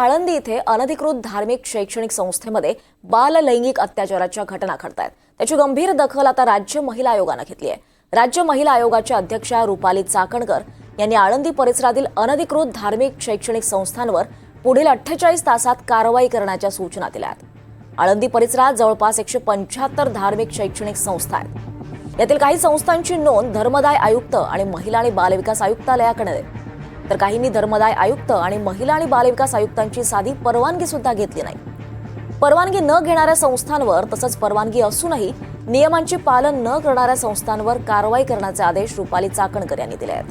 आळंदी इथे अनधिकृत धार्मिक शैक्षणिक संस्थेमध्ये बाल लैंगिक अत्याचाराच्या घटना घडतायत. त्याची गंभीर दखल आता राज्य महिला आयोगानं घेतली आहे. राज्य महिला आयोगाच्या अध्यक्षा रुपाली चाकणकर यांनी आळंदी परिसरातील अनधिकृत धार्मिक शैक्षणिक संस्थांवर पुढील अठ्ठेचाळीस तासात कारवाई करण्याच्या सूचना दिल्या आहेत. आळंदी परिसरात जवळपास एकशे पंच्याहत्तर धार्मिक शैक्षणिक संस्था आहेत. यातील काही संस्थांची नोंद धर्मदाय आयुक्त आणि महिला आणि बालविकास आयुक्तालयाकडे आहे. तर काहींनी धर्मदाय आयुक्त आणि महिला आणि बालविकास आयुक्तांची साधी परवानगी सुद्धा घेतली नाही. परवानगी न घेणाऱ्या संस्थांवर तसंच परवानगी असूनही नियमांचे पालन न करणाऱ्या संस्थांवर कारवाई करण्याचे आदेश रुपाली चाकणकर यांनी दिले आहेत.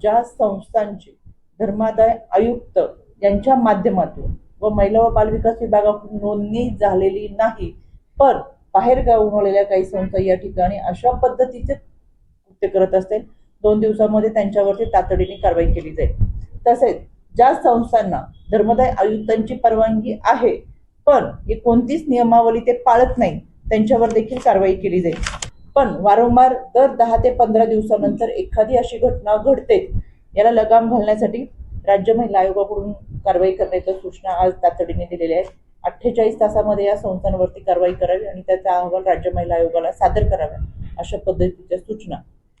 ज्या संस्थांची धर्मादाय आयुक्त यांच्या माध्यमातून व महिला व बालविकास विभागाकडून नोंदणी झालेली नाही पण बाहेर गावलेल्या काही संस्था या ठिकाणी अशा पद्धतीचे कृत्य करत असतील दोन दिवसामध्ये त्यांच्यावरती तातडीने कारवाई केली जाईल. तसेच ज्या संस्थांना धर्मदाय आयुक्तांची परवानगी आहे पण ही कोणतीच नियमावली ते पाळत नाही त्यांच्यावर देखील कारवाई केली जाईल. पण वारंवार दर दहा ते पंधरा दिवसानंतर एखादी अशी घटना घडते याला लगाम घालण्यासाठी राज्य महिला आयोगाकडून कारवाई करण्याच्या सूचना आज तातडीने दिलेल्या आहेत. अठ्ठेचाळीस तासामध्ये या संस्थांवरती कारवाई करावी आणि त्याचा अहवाल राज्य महिला आयोगाला सादर करावा अशा पद्धतीच्या सूचना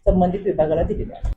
संबंधित विभागाला दिलेल्या आहेत.